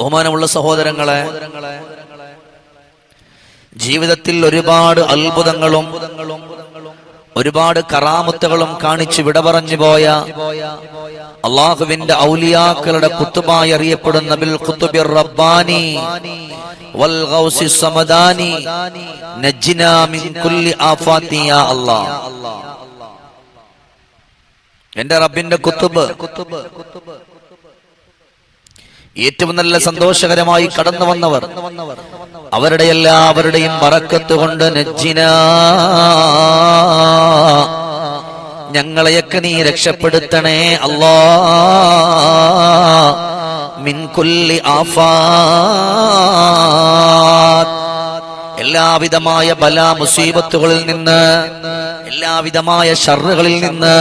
ബഹുമാനമുള്ള സഹോദരങ്ങളെ ജീവിതത്തിൽ ഒരുപാട് അത്ഭുതങ്ങളും ഒരുപാട് കറാമത്തുകളും കാണിച്ച് വിട പറഞ്ഞു പോയ അള്ളാഹുവിന്റെ ഔലിയാക്കളുടെ കുത്തുമായി അറിയപ്പെടുന്ന ബിൽ റബ്ബാനി വൽ ഗൗസി നജ്ജിനാ മിൻ കുല്ലി യാ അല്ലാഹ്. എന്റെ റബ്ബിന്റെ കുത്തുബ് ഏറ്റവും നല്ല സന്തോഷകരമായി കടന്നു വന്നവർ അവരുടെ എല്ലാവരുടെയും പറക്കത്ത് കൊണ്ട് നജ്ജിന. ഞങ്ങളെയൊക്കെ നീ രക്ഷപ്പെടുത്തണേ അല്ലാ. മിൻകുല്ലി ആഫാ എല്ലാവിധമായ ബല മുസീബത്തുകളിൽ നിന്ന് എല്ലാവിധമായ ഷറുകളിൽ നിന്ന്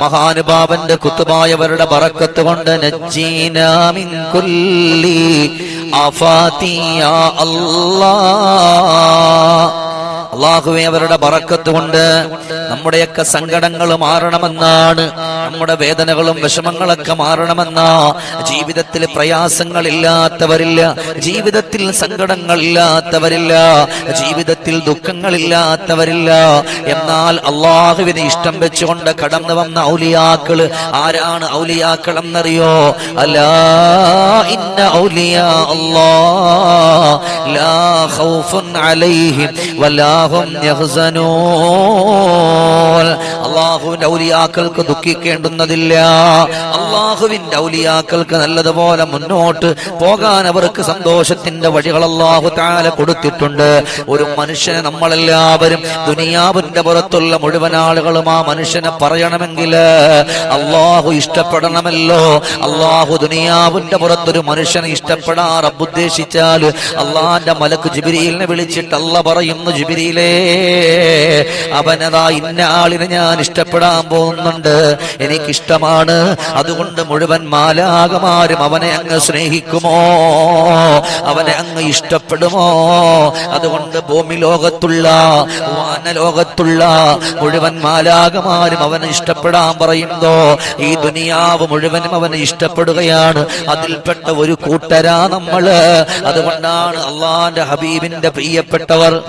മഹാനുഭാവന്റെ കുത്തുമായവരുടെ പറക്കത്ത് കൊണ്ട് നജ്ജീന മിൻ കുല്ലി അവരുടെ പറക്കത്ത് കൊണ്ട് നമ്മുടെയൊക്കെ സങ്കടങ്ങൾ മാറണമെന്നാണ്. നമ്മുടെ വേദനകളും വിഷമങ്ങളൊക്കെ മാറണമെന്നാ. ജീവിതത്തിൽ പ്രയാസങ്ങളില്ലാത്തവരില്ല. ജീവിതത്തിൽ സങ്കടങ്ങളില്ലാത്തവരില്ല. ജീവിതത്തിൽ ദുഃഖങ്ങളില്ലാത്തവരില്ല. എന്നാൽ അള്ളാഹുവിനെ ഇഷ്ടം വെച്ചുകൊണ്ട് കടന്നു വന്ന ഔലിയാക്കൾ ആരാണ് ഔലിയാക്കൾ എന്നറിയോ അല്ലാ ഇന്ന ഔലിയാ അല്ലാ. ലാ യഹ്സനൂൻ. അള്ളാഹുവിന്റെ ഔലിയാക്കൾക്ക് ദുഃഖിക്കേണ്ടുന്നതില്ല. അള്ളാഹുവിന്റെ ഔലിയാക്കൾക്ക് നല്ലതുപോലെ മുന്നോട്ട് പോകാൻ അവർക്ക് സന്തോഷത്തിന്റെ വഴികൾ അള്ളാഹു താല കൊടുത്തിട്ടുണ്ട്. ഒരു മനുഷ്യനെ നമ്മളെല്ലാവരും ദുനിയാവിന്റെ പുറത്തുള്ള മുഴുവൻ ആളുകളും ആ മനുഷ്യനെ പറയണമെങ്കിൽ അള്ളാഹു ഇഷ്ടപ്പെടണമല്ലോ. അള്ളാഹു ദുനിയാവിന്റെ പുറത്തൊരു മനുഷ്യനെ ഇഷ്ടപ്പെടാൻ ഉദ്ദേശിച്ചാൽ അള്ളാന്റെ മലക്ക് ജിബിരിയിലിനെ വിളിച്ചിട്ട് പറയുന്നു ജിബിരിയിലേ അവനതാ ഇന്ന ആളിനെ ഞാൻ ഇഷ്ടപ്പെടാൻ പോകുന്നുണ്ട്. എനിക്കിഷ്ടമാണ്. അതുകൊണ്ട് മുഴുവൻ മാലാകമാരും അവനെ അങ്ങ് സ്നേഹിക്കുമോ? അവനെ അങ്ങ് ഇഷ്ടപ്പെടുമോ? അതുകൊണ്ട് ഭൂമി ലോകത്തുള്ള വാന ലോകത്തുള്ള മുഴുവൻ മാലാകമാരും അവനെ ഇഷ്ടപ്പെടാൻ പറയുന്നോ. ഈ ദുനിയാവ് മുഴുവനും അവനെ ഇഷ്ടപ്പെടുകയാണ്. അതിൽപ്പെട്ട ഒരു കൂട്ടരാ നമ്മൾ. അതുകൊണ്ടാണ് അള്ളാന്റെ ഹബീബിന്റെ പ്രിയപ്പെട്ടവർ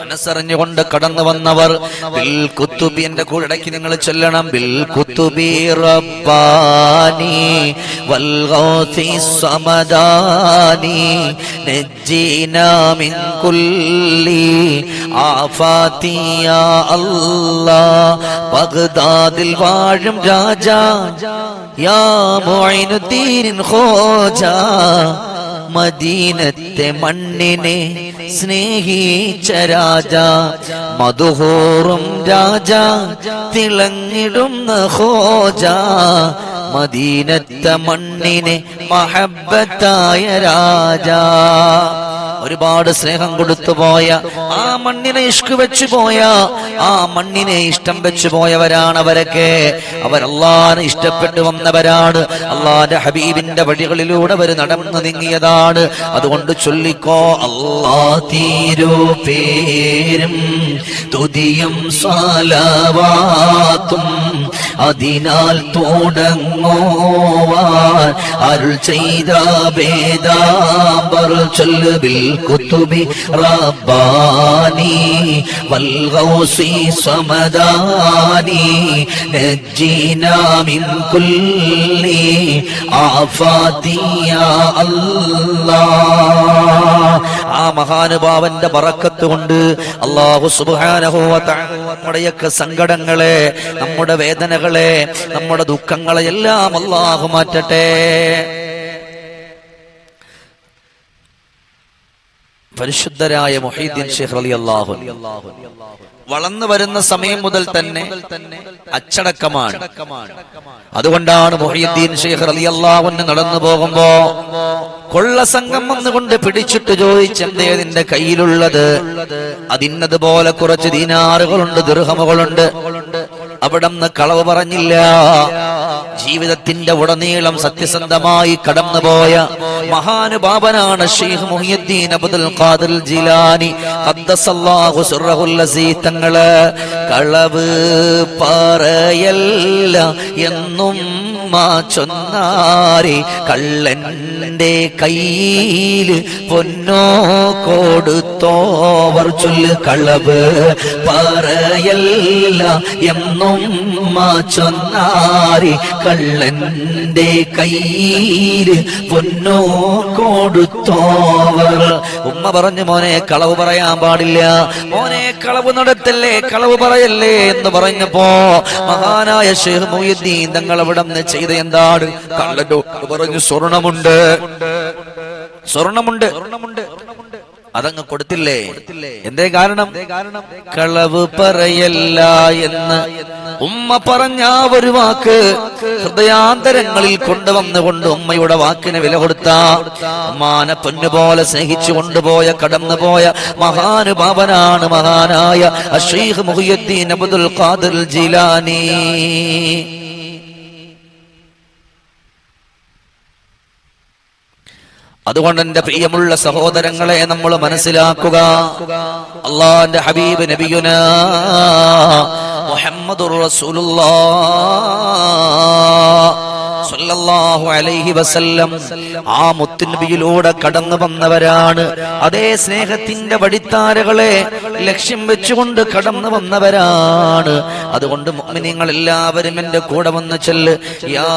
മനസ്സറിഞ്ഞുകൊണ്ട് കടന്നു വന്നവർ ബിൽ കുത്തുബി എന്റെ കൂടടക്കി നിങ്ങൾ ചൊല്ലണം. ബിൽ കുത്തുബി റബ്ബാനി വൽ ഗൗസി സമദാനി നജ്ജിനാ മിൻ കുല്ലി ആഫാതി യാ അല്ലാഹ് ബഗ്ദാദിൽ വാഴും രാജാ. യാ മുഈനുദ്ദീൻ ഖോജ. മദീനത്തെ മണ്ണിനെ സ്നേഹിച്ച രാജ മധുഹോറും രാജ തിളങ്ങിടുന്ന ഹോജ. മദീനത്തെ മണ്ണിനെ മഹബത്തായ രാജ. ഒരുപാട് സ്നേഹം കൊടുത്തു പോയ ആ മണ്ണിനെ ഇഷ്ക് വെച്ചു പോയ ആ മണ്ണിനെ ഇഷ്ടം വെച്ചു പോയവരാണ് അവരൊക്കെ. അവരല്ലാതെ ഇഷ്ടപ്പെട്ടു വന്നവരാണ്. അള്ളാന്റെ ഹബീബിന്റെ വഴികളിലൂടെ അവർ നടന്നു നീങ്ങിയതാണ്. അതുകൊണ്ട് ചൊല്ലിക്കോ അല്ലാ തീരോ പേരും തുതിയും സാലവാത്തും അതിനാൽ തുടങ്ങോവാൻ അരുൾ ചെയ്ത ഭേദാമ്പർ ചൊല്ലുവിൽ കുത്തുബി റബ്ബാനി വൽഗൗസി സമദാനി നജ്ജിനാ മിൻ കുല്ലി ആഫാതി യാ അല്ലാഹ് ആ മഹാനുഭാവന്റെ പറക്കത്ത് കൊണ്ട് അള്ളാഹു സുബ്ഹാനഹു വ നമ്മുടെയൊക്കെ സങ്കടങ്ങളെ നമ്മുടെ വേദനകളെ നമ്മുടെ ദുഃഖങ്ങളെ എല്ലാം അള്ളാഹു മാറ്റട്ടെ. പരിശുദ്ധരായ മൊഹീദ്ദീൻ ഷെയ്ഖ് അലി അള്ളാഹു വളർന്നു വരുന്ന സമയം മുതൽ തന്നെ അച്ചടക്കമാണ്. അതുകൊണ്ടാണ് മൊഹീദ്ദീൻ ഷെയ്ഖ് അലി അള്ളാഹുന് നടന്നു പോകുമ്പോ കൊള്ള സംഘം വന്നുകൊണ്ട് പിടിച്ചിട്ട് ചോദിച്ച് നിന്റെ കയ്യിലുള്ളത്? അതിന്നതുപോലെ കുറച്ച് ദീനാറുകളുണ്ട് ദീർഹമുകളുണ്ട് അവിടെ നിന്ന് കളവ് പറഞ്ഞില്ല. ജീവിതത്തിന്റെ ഉടനീളം സത്യസന്ധമായി കടന്നുപോയ മഹാനുഭാവനാണ് Shaikh Muhiyuddin Abdul Qadir Jilani. ഖദ്ദസല്ലാഹു സിർറഹുൽ അസീസ് തങ്ങൾ കളവ് പറയല്ല എന്നും മാ ചൊന്നാരി കള്ളന്റെ കയ്യിൽ പൊന്നോ കൊടുത്തോവർ ചൊല്ല് കളവ്. പറയല്ല എന്നും ചൊന്നാരി കള്ളന്റെ കയ്യിൽ പൊന്നോ കൊടുത്തോവർ ഉമ്മ പറഞ്ഞു മോനെ കളവ് പറയാൻ പാടില്ല. മോനെ കളവ് നടത്തല്ലേ കളവ് പറയല്ലേ എന്ന് പറഞ്ഞപ്പോ മഹാനായ ഷെയ്ഖ് മൊയ്യുദ്ദീൻ തങ്ങൾ അവിടെ ചെയ്ത എന്താണ്? കള്ളനോട് പറഞ്ഞു സ്വർണമുണ്ട്. സ്വർണമുണ്ട്. സ്വർണമുണ്ട്. അതങ്ങ് കൊടുത്തില്ലേ? എന്തേ കാരണം? കളവ് പറയല്ല എന്ന്. ഉമ്മ പറഞ്ഞ ഒരു വാക്ക് ഹൃദയാന്തരങ്ങളിൽ കൊണ്ടുവന്നുകൊണ്ട് ഉമ്മയുടെ വാക്കിന് വില കൊടുത്ത. ഉമ്മാനെ പൊന്നുപോലെ സ്നേഹിച്ചു കൊണ്ടുപോയ കടന്നുപോയ മഹാനുഭാവനാണ് മഹാനായ അഷീഖ് മുഹിയുദ്ദീൻ അബ്ദുൽ ഖാദിർ ജിലാനി. അതുകൊണ്ട് എന്റെ പ്രിയമുള്ള സഹോദരങ്ങളെ നമ്മൾ മനസ്സിലാക്കുക. അള്ളാന്റെ ഹബീബ് നബിയുന മുഹമ്മദ് റസൂലുള്ളാഹ് സല്ലല്ലാഹു അലൈഹി വസല്ലം ആ മുത്തുനബിയിലൂടെ കടന്നു വന്നവരാണ്. അതേ സ്നേഹത്തിന്റെ വടിത്താരകളെ ലക്ഷ്യം വെച്ചുകൊണ്ട് കടന്നു വന്നവരാണ്. അതുകൊണ്ട് മുഅ്മിനീങ്ങൾ എല്ലാവരും എന്റെ കൂടെ വന്ന് ചെല്ല്. യാ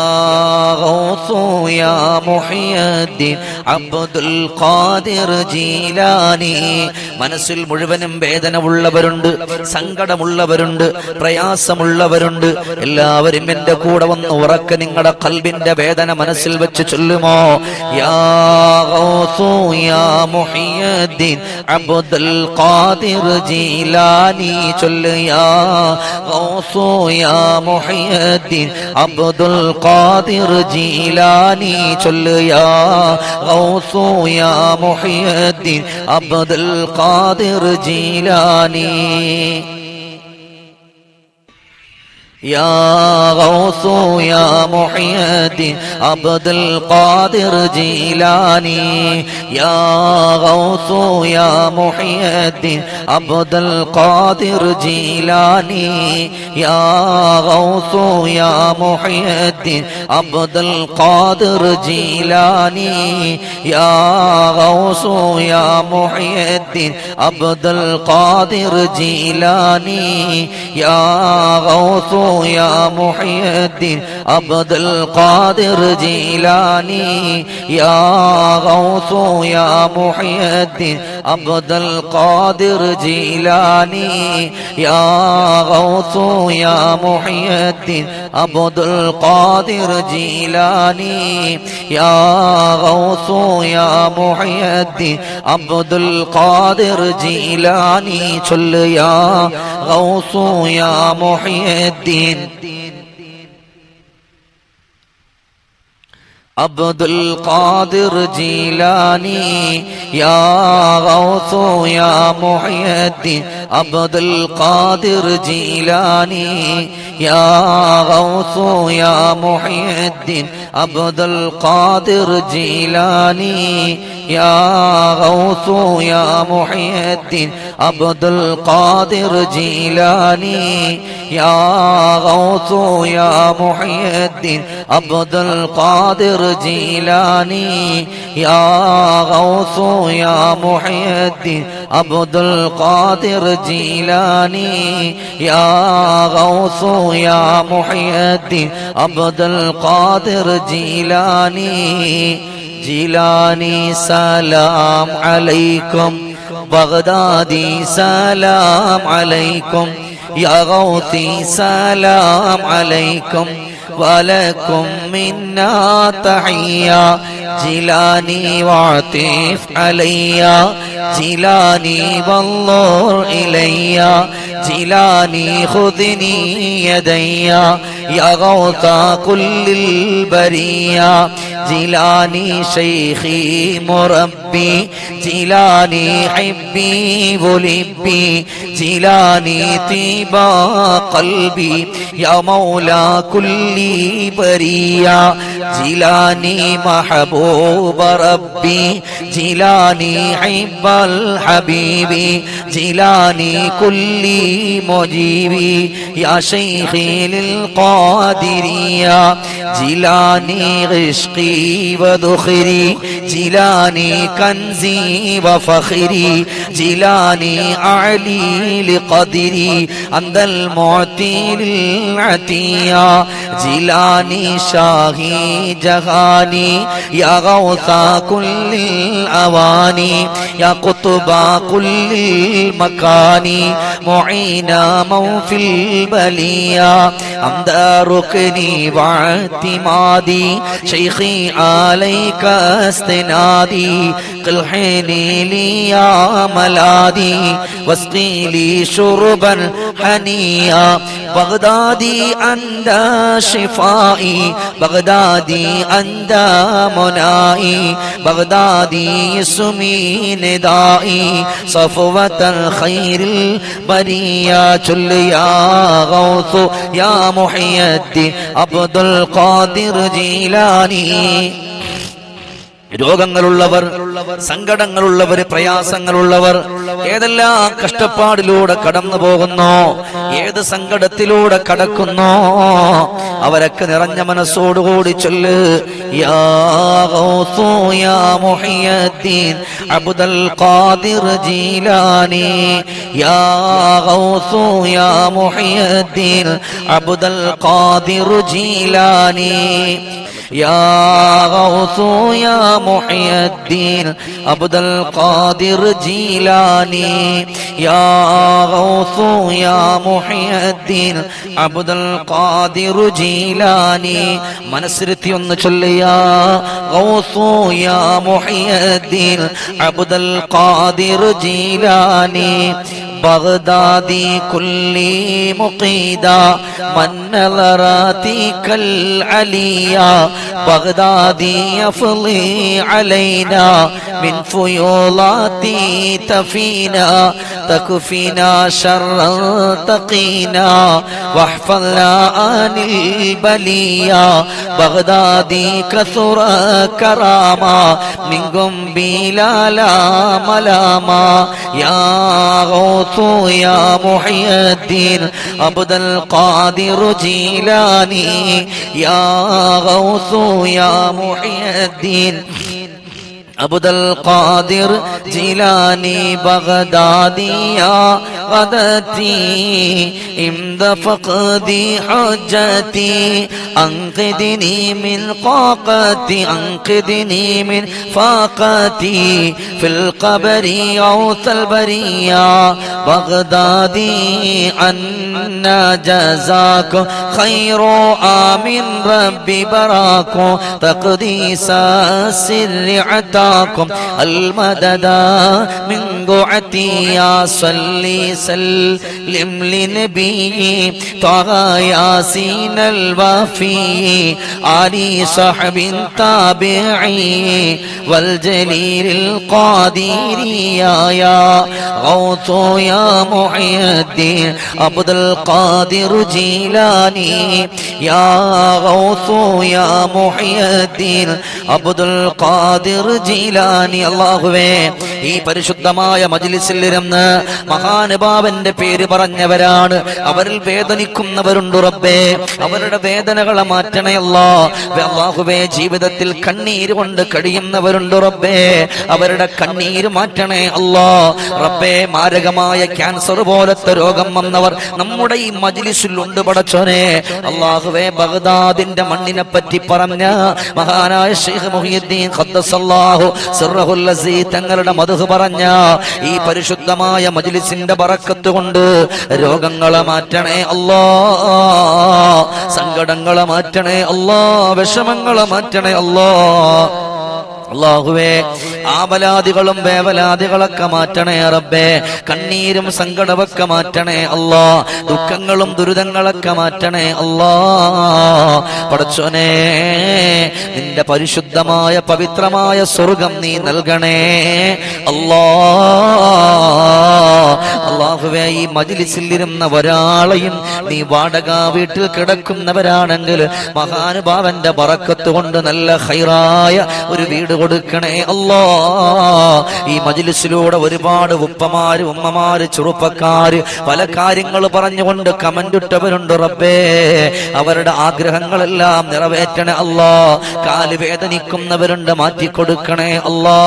മുഹിയദ്ദീൻ അബ്ദുൽ ഖാദിർ ജീലാനി. മനസ്സിൽ മുഴുവനും വേദന ഉള്ളവരുണ്ട് സങ്കടമുള്ളവരുണ്ട് പ്രയാസമുള്ളവരുണ്ട്. എല്ലാവരും എന്റെ കൂടെ വന്ന് ഉറക്ക നിങ്ങളുടെ കൽബിന്റെ വേദന മനസ്സിൽ വെച്ച് ചൊല്ലുമോ? യാ യാ അബ്ദുൽ ഖാദിർ ജീലാനി യാ അബ്ദുൽ ഖാദിർ ജീലാനി യാ അബ്ദുൽ ഖാദിർ ജീലാനി. يا غوث يا محي الدين عبد القادر جيلاني. يا غوث يا محي الدين عبد القادر جيلاني. يا غوث يا محي الدين عبد القادر جيلاني. يا غوث يا محي الدين عبد القادر جيلاني. يا غوث يا محي الدين عبد القادر جيلاني يا غوث يا محي الدين عبد القادر جيلاني. يا غوث يا محي الدين عبد القادر جيلاني. يا غوث يا محي الدين عبد القادر جيلاني. صل يا غوث يا محي الدين عبد القادر جيلاني يا غوث يا محي الدين عبد القادر جيلاني يا غوث يا محي الدين عبد القادر جيلاني يا غوث يا محي الدين عبد القادر جيلاني. يا غوث يا محي الدين عبد القادر جيلاني. يا غوث يا محي الدين عبد القادر جيلاني. يا غوث يا محي الدين عبد القادر جيلاني. ജിലാനി സലാം അലൈക്കും ബഗ്ദാദി സലാം അലൈക്കും യഗൗതി സലാം അലൈക്കും ولكم منا تحية جيلاني وعطيف عليا جيلاني والله إليا جيلاني خذني يديا يا غوث كل البرية. جيلاني شيخي مربي جيلاني حبي ولبي جيلاني طيبا قلبي. يا مولى كل برية. جيلاني محبوب ربي جيلاني حب الحبيب جيلاني كل مجيبي يا شيخي للقاء قادريا جيلاني عشقي وذخري جيلاني كنزي وفخري جيلاني أعلي لقدري أنت المعطي للعتيا جيلاني شاهي جهاني يا غوث كل الأواني يا قطب كل المكان معينا من في البلية أنت ركني واعتمادي شيخي عليك استنادي قل حيني لي يا ملادي واسقي لي شربا هنيا بغدادي أنت شفائي بغدادي أنت منائي بغدادي اسمي ندائي صفوة الخير البرية جل يا غوث يا محي الدين عبد القادر جيلاني രോഗങ്ങളുള്ളവർ സങ്കടങ്ങളുള്ളവർ പ്രയാസങ്ങളുള്ളവർ ഏതെല്ലാം കഷ്ടപ്പാടിലൂടെ കടന്നു പോകുന്നോ ഏത് സങ്കടത്തിലൂടെ കടക്കുന്നോ അവരൊക്കെ നിറഞ്ഞ മനസ്സോടുകൂടി ചൊല്ല് യാ ഗൗസു യാ മുഹിയദ്ദീൻ അബ്ദുൽ ഖാദിർ ജീലാനി യാ ഗൗസു യാ മുഹിയദ്ദീൻ അബ്ദുൽ ഖാദിർ ജീലാനി يا غوث يا محي الدين عبد القادر جيلاني يا غوث يا محي الدين عبد القادر جيلاني മനസ്സിരുത്തി ഒന്ന് غوث يا محي الدين عبد القادر جيلاني بغدادي كلي مقيدا من نظراتك العليا بغدادي يفضي علينا من فيولاتي تفينا تكفينا شرا تقينا واحفظنا عن البليا بغدادي كثر كراما منكم بلا لا ملاما يا غوث يا محي الدين عبد القادر جيلاني يا غوث يا محي الدين عبد القادر جيلاني بغدادي يا غدتي عند فقدي حجتي أنقذني من قاقتي أنقذني من فاقتي في القبر غوث البرية بغدادي عنا جزاك خير آمن ربي براكم تقديس السر عتاكم المدد من قعتي يا صلي سلم لنبي. طه ياسين الوفي علي صحب تابعي. والجليل القادر يا يا غوث يا محي الدين عبد القادر جيلاني. يا غوث يا محي الدين عبد القادر ജീലാനി അള്ളാഹുവേ ഈ പരിശുദ്ധമായ മജ്ലിസിൽ ഇരുന്ന് മഹാനുഭാവന്റെ പേര് പറഞ്ഞവരാണ്. അവരിൽ വേദനിക്കുന്നവരുണ്ട് റബ്ബേ. അവരുടെ വേദനകളെ മാറ്റണേ അല്ലാ. ജീവിതത്തിൽ കണ്ണീര് കൊണ്ട് കഴിയുന്നവരുണ്ട് റബ്ബേ. അവരുടെ കണ്ണീര് മാറ്റണേ അല്ലാ. റബ്ബേ മാരകമായ ക്യാൻസർ പോലത്തെ രോഗം വന്നവർ നമ്മുടെ ഈ മജിലിസിൽ ഉണ്ട് പടച്ചോനെ. അള്ളാഹുവേ ബഗ്ദാദിന്റെ മണ്ണിനെ പറ്റി പറഞ്ഞ മഹാനായ ഷെയ്ഖ് മുഹിയുദ്ദീൻ തങ്ങളുടെ മധു പറഞ്ഞ ഈ പരിശുദ്ധമായ മജ്ലിസിന്റെ ബറക്കത്ത് കൊണ്ട് രോഗങ്ങളെ മാറ്റണേ അല്ലാ. സങ്കടങ്ങളെ മാറ്റണേ അല്ലാ. വിഷമങ്ങളെ മാറ്റണേ അല്ലാ. അള്ളാഹുവേ ആവലാദികളും വേവലാദികളൊക്കെ മാറ്റണേ റബ്ബേ. കണ്ണീരും സങ്കടമൊക്കെ മാറ്റണേ അല്ലാ. ദുഃഖങ്ങളും ദുരിതങ്ങളൊക്കെ മാറ്റണേ അല്ലാ. പടച്ചോനെ നിന്റെ പരിശുദ്ധമായ പവിത്രമായ സ്വർഗം നീ നൽകണേ. അല്ലാ. അള്ളാഹുവേ ഈ മജിലിസിൽ ഇരുന്ന ഒരാളെയും നീ വാടക വീട്ടിൽ കിടക്കുന്നവരാണെങ്കിൽ മഹാനുഭാവന്റെ പറക്കത്ത് കൊണ്ട് നല്ല ഹൈറായ ഒരു വീട് കൊടുക്കണേ അല്ലോ. ഈ മജിലിസിലൂടെ ഒരുപാട് ഉപ്പമാര് ഉമ്മമാര് ചെറുപ്പക്കാര് പല കാര്യങ്ങൾ പറഞ്ഞുകൊണ്ട് കമന്റ് ഇട്ടവരുണ്ട് റബ്ബേ. അവരുടെ ആഗ്രഹങ്ങളെല്ലാം നിറവേറ്റണേ അല്ലോ. കാൽ വേദനിക്കുന്നവരുണ്ട് മാറ്റിക്കൊടുക്കണേ അല്ലാ.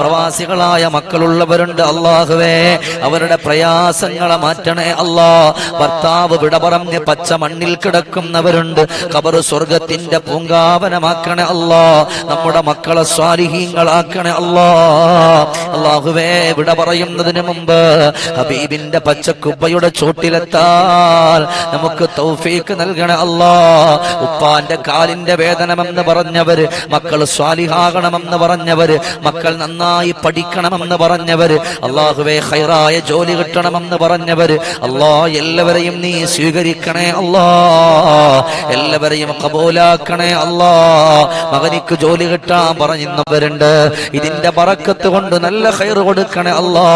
പ്രവാസികളായ മക്കളുള്ളവരുണ്ട് അള്ളാഹുവേ അവരുടെ പ്രയാസങ്ങളെ മാറ്റണേ അല്ലാ. ഭർത്താവ് വിട പറഞ്ഞ് പച്ച മണ്ണിൽ കിടക്കുന്നവരുണ്ട്. കബർ സ്വർഗത്തിന്റെ പൂങ്കാവനമാക്കണേ അല്ലാ. നമ്മുടെ മക്കളെ സ്വാലിഹീങ്ങളാക്കണേ അല്ലാ. അള്ളാഹുവേ വിട പറയുന്നതിന് മുമ്പ് ഹബീബിന്റെ പച്ചക്കുപ്പയുടെ ചോട്ടിലെത്താൽ നമുക്ക് തൗഫീക്ക് നൽകണേ അല്ലാ. ഉപ്പാന്റെ കാലിന്റെ വേദനമെന്ന് പറഞ്ഞവര് മക്കൾ സ്വാലിഹാകണമെന്ന് പറഞ്ഞവര് മക്കൾ നന്നായി പഠിക്കണമെന്ന് പറഞ്ഞവര് അള്ളാഹുവേ ഹൈറായ ജോലി കിട്ടണമെന്ന് പറഞ്ഞവര് അല്ലാ എല്ലാവരെയും നീ സ്വീകരിക്കണേ അല്ലാ. എല്ലാവരെയും കബൂലാക്കണേ അല്ലാ. മകനിക്ക് ജോലി കിട്ടാൻ പറഞ്ഞവരുണ്ട് ഇതിന്റെ പറക്കത്ത് കൊണ്ട് നല്ല ഹൈർ കൊടുക്കണേ അല്ലാ.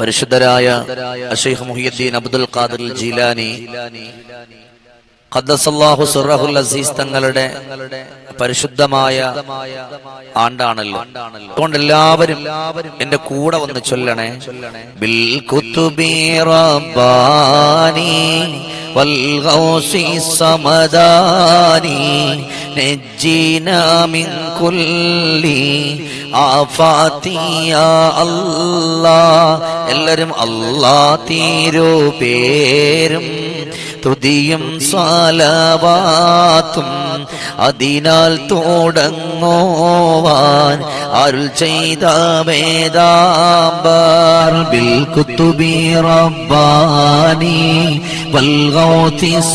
പരിശുദ്ധരായ അബ്ദുൽ ഖാദിർ ജീലാനി ഖദ്ദസല്ലാഹു സുറഹുൽ അസീസ് തങ്ങളുടെ പരിശുദ്ധമായ ആണ്ടാണല്ലോ. അതുകൊണ്ട് എല്ലാവരും എന്റെ കൂടെ വന്ന് ചൊല്ലണേ. ബിൽ കുത്തുബി റബ്ബാനി ഗൗസി സമദാനി നജ്ജീനാ മിൻ കുല്ലി ആഫാത്തി അല്ലാ എല്ലാരും അല്ലാ തീരോ പേരും തുതിയും സാലവാത്തും അതിനാൽ തോടങ്ങോവാൻ അരുൾ ചെയ്ത വേദാംബർ. വൽഗോതി റബ്ബാനി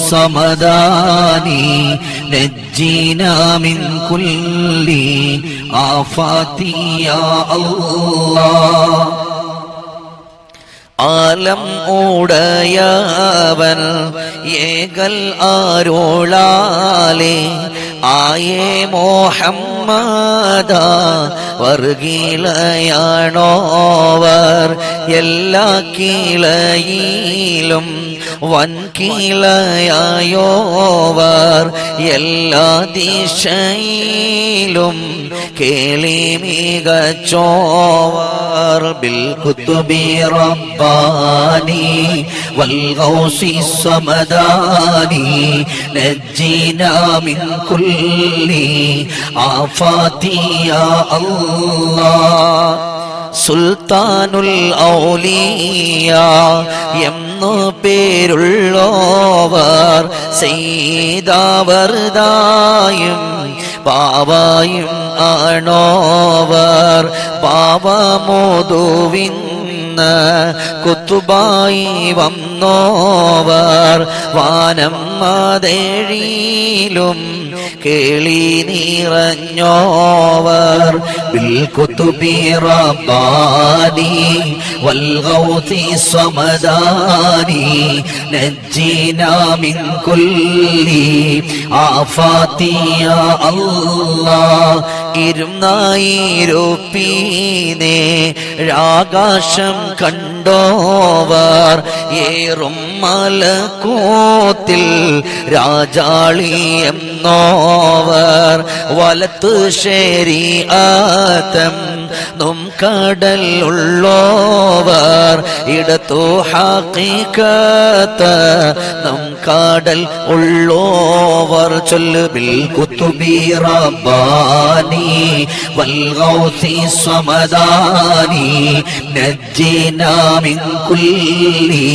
സമദാനി നജ്ജീനാമിൻ കുല്ലി ആഫാത്തിയ അല്ലാഹ്. ആലം ഊടയാവൻ ഏകൽ ആരോളാലേ ആയേ മോഹമ്മദ വർഗീലയാണോവർ എല്ലാ കീളയിലും വൻകീളയായോവർ എല്ലാ ദിശയിലും കേളി മികച്ചോവർ. ബിൽ കുത്തുബി റബ്ബാനി സമദാനി കുല്ലി. ആഫാതി യാ അല്ലാഹ് സുൽത്താനുൽ ഔലിയ എന്നു പേരുള്ളോവർ സീതാവർദായും പാവായും ആണോവർ കുത്തുബായി വന്നോവർ. വാനം മതേഴിയിലും കേളി നിറഞ്ഞോവർ. കുത്തുബി റബ്ബാനി വൽ ഗൗതി സമദാനി നജ്ജിനാ മിൻ കുല്ലി. ആഫാത്തിയ അല്ലാഹ് ഇരുന്നായിരൂപ്പീനേ രാകാശം കണ്ടോവർ ഏറും മലക്കോത്തിൽ രാജാളി എന്നോവർ വലത്ത് ശരീആത്തം നും കടൽ ഉള്ളോവർ ഇടത്തു ഹാക്കിക്കത്ത് നം കടൽ ഉള്ളോവർ. ചൊല്ലു ബിൽ കുത്തുബി റബ്ബാനി വൽ ഗൗസി സമദാനി നജ്ജിനാ കുല്ലി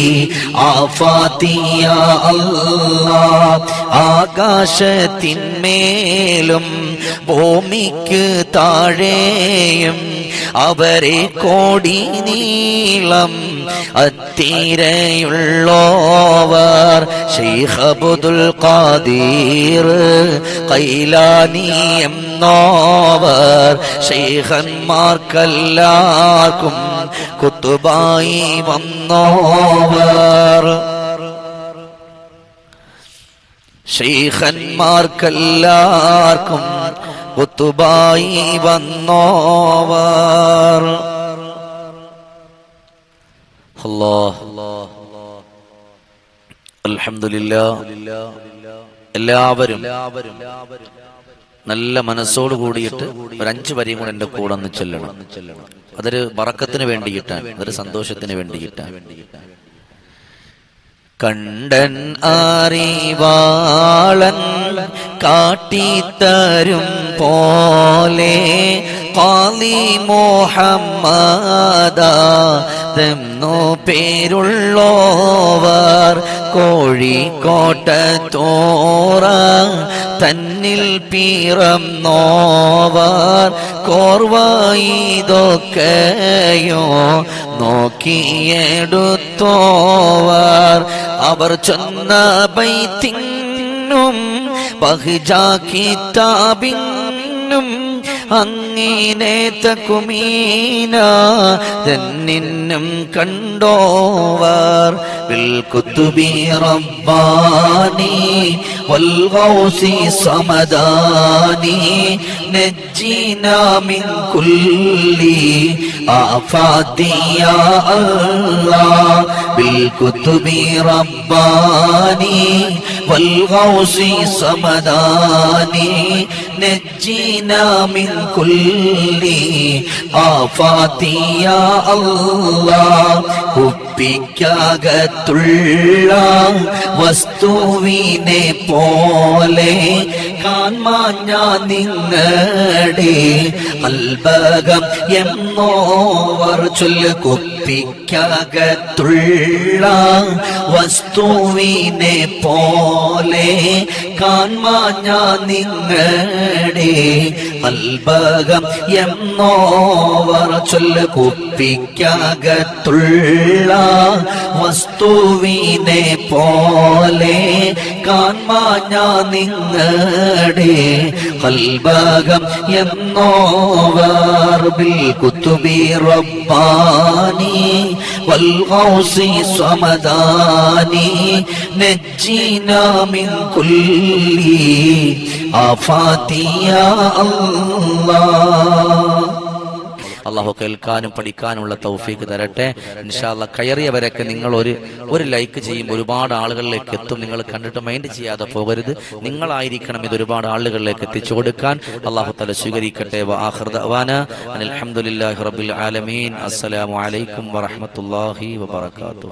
ആഫാതിയ അല്ലാഹ്. അല്ലാഹ് ആകാശത്തിന്മേലും ഭൂമിക്ക് താഴെയും അവരെ കോടി നീളം അത്തീരയുള്ളോവർ കാദീർ ഖാദീർ കൈലാനി എന്നോവർ. ഷെയ്ഖന്മാർക്കെല്ലാവർക്കും കുത്തുബായി വന്നോവർ. ഷെയ്ഖന്മാർക്കെല്ലാവർക്കും കുത്തുബായി വന്നോവർ. എല്ലാവരും നല്ല മനസ്സോട് കൂടിയിട്ട് ഒരു അഞ്ചു വരെയും കൂടെ എന്റെ കൂടെ ഒന്ന് ചെല്ലണം. അതൊരു വറക്കത്തിന് വേണ്ടിയിട്ടാണ് അതൊരു സന്തോഷത്തിന് വേണ്ടിയിട്ടാണ്. കണ്ടൻ അറിവാളൻ കാട്ടിത്തരും പോലെ കാലി മോഹമ്മദെന്നു പേരുള്ളോവർ കോഴിക്കോട്ടത്തോറ തന്നിൽ പീറം നോവർ കോർവായിതൊക്കെയോ നോക്കിയെടുത്തോവർ. അവർ ചൊന്ന ബൈത്തിനും ബഹ്ജാ കിതാബിനും അങ്ങനെ തക്കുമീന തന്നിന്നും കണ്ടോവർ بالكتب رباني والغوث صمداني نجينا من كل آفات يا الله بالكتب رباني والغوث صمداني نجينا من كل آفات يا الله കുപ്പിക്കകത്തുള്ള വസ്തുവിനെ പോലെ കാൺമാഞ്ഞ നിങ്ങളുടെ അൽബകം എന്നോവർ ചൊല്ല് കുപ്പിക്കകത്തുള്ള വസ്തുവിനെ പോലെ കാൺമാഞ്ഞ നിങ്ങളുടെ അൽബകം എന്നോവർ ചൊല്ല് കുപ്പിക്കകത്തുള്ള വസ്തുവിനെ പോലെ കാൺമാഞ്ഞ നിങ്ങളുടെ കൽഭാഗം എന്നോവാർബിൽ കുത്തുബീറപ്പാനി കുത്തുബി റബ്ബാനി നജ്ജിനാ മിൻ കുല്ലി യാ അല്ലാഹ് അള്ളാഹു കേൾക്കാനും പഠിക്കാനുമുള്ള തൗഫീക്ക് തരട്ടെ. ഇൻഷാല്ല കയറിയവരൊക്കെ നിങ്ങൾ ഒരു ഒരു ലൈക്ക് ചെയ്യും. ഒരുപാട് ആളുകളിലേക്ക് എത്തും. നിങ്ങൾ കണ്ടിട്ട് മൈൻഡ് ചെയ്യാതെ പോകരുത്. നിങ്ങളായിരിക്കണം ഇത് ഒരുപാട് ആളുകളിലേക്ക് എത്തിച്ചു കൊടുക്കാൻ. അള്ളാഹു തല സ്വീകരിക്കട്ടെ. അലഹമുല്ലാഹി റബുൽ ആലമീൻ. അസ്സലാമു അലൈക്കും വറഹമത്തല്ലാഹി വബർക്കാത്തു